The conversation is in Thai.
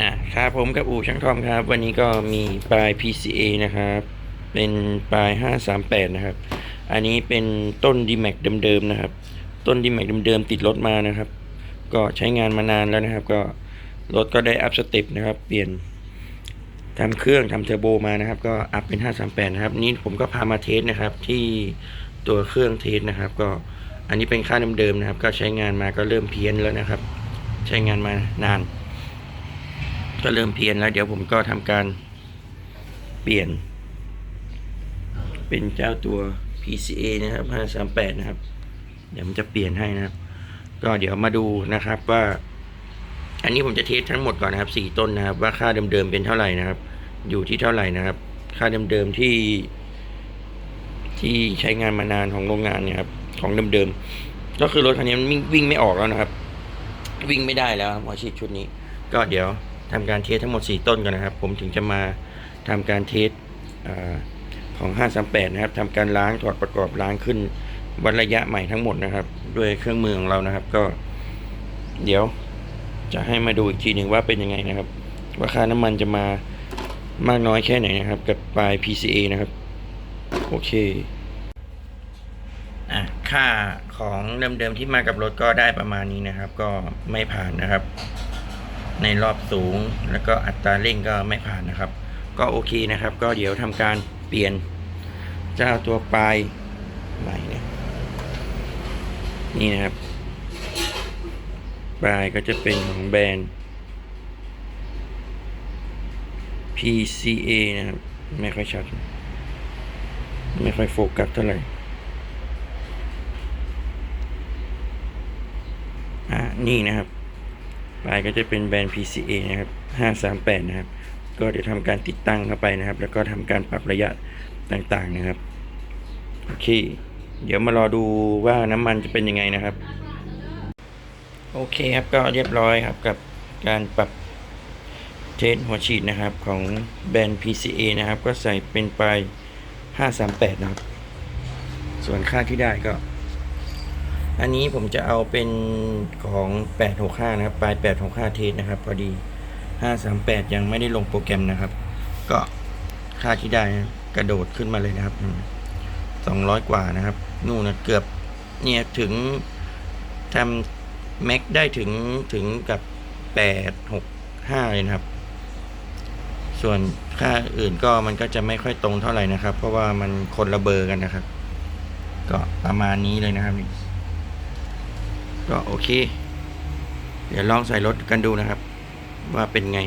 อะครับผมกับอู่ช่างทอมครับ วันนี้ก็มีปลาย PCA นะครับ เป็นปลาย 538 นะครับ อันนี้เป็นต้น d m a x เดิมๆนะครับ ต้น d m a x เดิมๆติดรถมานะครับ ก็ใช้งานมานานแล้วนะครับ ก็รถก็ได้อัพสเต็ปนะครับ เปลี่ยนทำเครื่องทำเทอร์โบมานะครับ ก็อัพเป็น 538 นะครับ นี่ผมก็พามาเทสนะครับ ที่ตัวเครื่องเทสนะครับ ก็อันนี้เป็นค่าเดิมๆนะครับ ก็ใช้งานมาก็เริ่มเพี้ยนแล้วนะครับ ใช้งานมานาน ก็เริ่มเพี้ยนแล้ว เดี๋ยวผมก็ทำการเปลี่ยน เป็นเจ้าตัว PCA นะครับ 538 นะครับ เดี๋ยวมันจะเปลี่ยนให้นะครับ ก็เดี๋ยวมาดูนะครับว่า อันนี้ผมจะเทสทั้งหมดก่อนนะครับ 4 ต้นนะครับ ว่าค่าเดิมๆเป็นเท่าไหร่นะครับ อยู่ที่เท่าไหร่นะครับ ค่าเดิมๆที่ ที่ใช้งานมานานของโรงงานเนี่ยครับของเดิมๆก็คือรถคันนี้มันวิ่งไม่ออกแล้วนะครับ วิ่งไม่ได้แล้วครับหัวฉีดชุดนี้ ก็เดี๋ยว ทำการเทสทั้งหมด 4 ต้นกันนะครับ ผมถึงจะมาทำการเทสอาของ 538 นะครับทำการล้างถอดประกอบล้างขึ้นวัดระยะใหม่ทั้งหมดนะครับ ด้วยเครื่องมือของเรานะครับ ก็เดี๋ยวจะให้มาดูอีกทีหนึ่งว่าเป็นยังไงนะครับ ว่าค่าน้ำมันจะมามากน้อยแค่ไหนนะครับ กับปลาย PCA นะครับ โอเคอะค่าของเดิมๆที่มากับรถก็ได้ประมาณนี้นะครับ ก็ไม่ผ่านนะครับ ในรอบสูง แล้วก็อัตราเร่งก็ไม่ผ่านนะครับ ก็โอเคนะครับ ก็เดี๋ยวทำการเปลี่ยนเจ้าตัวปลายใหม่เนี่ยนี่นะครับปลายก็จะเป็นของแบรนด์ PCA นะครับ ไม่ค่อยชัด ไม่ค่อยโฟกัสเท่าไหร่อ่านี่นะครับ ปลายก็จะเป็นแบรนด์ PCA นะครับ 538 นะครับ ก็เดี๋ยวทำการติดตั้งเข้าไปนะครับ แล้วก็ทำการปรับระยะต่างๆนะครับ โอเค เดี๋ยวมารอดูว่าน้ำมันจะเป็นยังไงนะครับ โอเคครับ ก็เรียบร้อยครับกับการปรับเทสหัวฉีดนะครับของแบรนด์ PCA นะครับ ก็ใส่เป็นปลาย 538 นะครับ ส่วนค่าที่ได้ก็ อันนี้ผมจะเอาเป็นของ 865 นะครับ ปลาย 865 เทสนะครับ พอดี 538 ยังไม่ได้ลงโปรแกรมนะครับ ก็ค่าที่ได้กระโดดขึ้นมาเลยนะครับ 200 กว่านะครับ นู่นนะเกือบเนี่ยถึงทำแม็กได้ถึงถึงกับ 865 เลยนะครับ ส่วนค่าอื่นก็มันก็จะไม่ค่อยตรงเท่าไหร่นะครับ เพราะว่ามันคนละเบอร์กันนะครับ ก็ประมาณนี้เลยนะครับ ก็โอเค เดี๋ยวลองใส่รถกันดูนะครับ ว่าเป็นไง